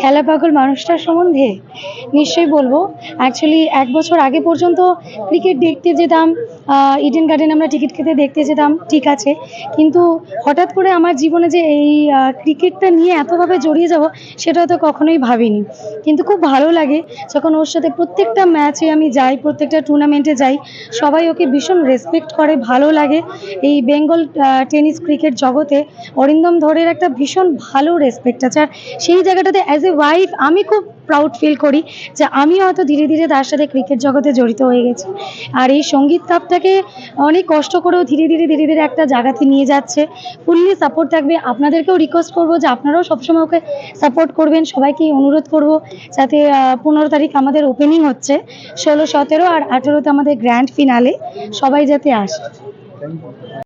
খেলা পাগল মানুষটার সম্বন্ধে? নিশ্চয়ই বলব। অ্যাকচুয়ালি এক বছর আগে পর্যন্ত ক্রিকেট দেখতে যেতাম ইডেন গার্ডেন আমরা টিকিট খেতে দেখতে যেতাম, ঠিক আছে। কিন্তু হঠাৎ করে আমার জীবনে যে এই ক্রিকেটটা নিয়ে এতভাবে জড়িয়ে যাব, সেটা তো কখনোই ভাবিনি। কিন্তু খুব ভালো লাগে যখন ওর সাথে প্রত্যেকটা ম্যাচে আমি যাই, প্রত্যেকটা টুর্নামেন্টে যাই, সবাই ওকে ভীষণ রেসপেক্ট করে, ভালো লাগে। এই বেঙ্গল টেনিস ক্রিকেট জগতে অরিন্দম ধরের একটা ভীষণ ভালো রেসপেক্ট আছে। আর সেই জায়গাটাতে অ্যাজ এ ওয়াইফ আমি খুব প্রাউড ফিল করি যে আমি হয়তো ধীরে ধীরে তার সাথে ক্রিকেট জগতে জড়িত হয়ে গেছি। আর এই সংগীত তাপটাকে অনেক কষ্ট করেও ধীরে ধীরে ধীরে ধীরে একটা জায়গাতে নিয়ে যাচ্ছে। ফুললি সাপোর্ট থাকবে। আপনাদেরকেও রিকোয়েস্ট করব যে আপনারাও সবসময় ওকে সাপোর্ট করবেন। সবাইকেই অনুরোধ করব যাতে পনেরো তারিখ আমাদের ওপেনিং হচ্ছে, ষোলো, সতেরো আর আঠেরোতে আমাদের গ্র্যান্ড ফিনালে সবাই যাতে আসে।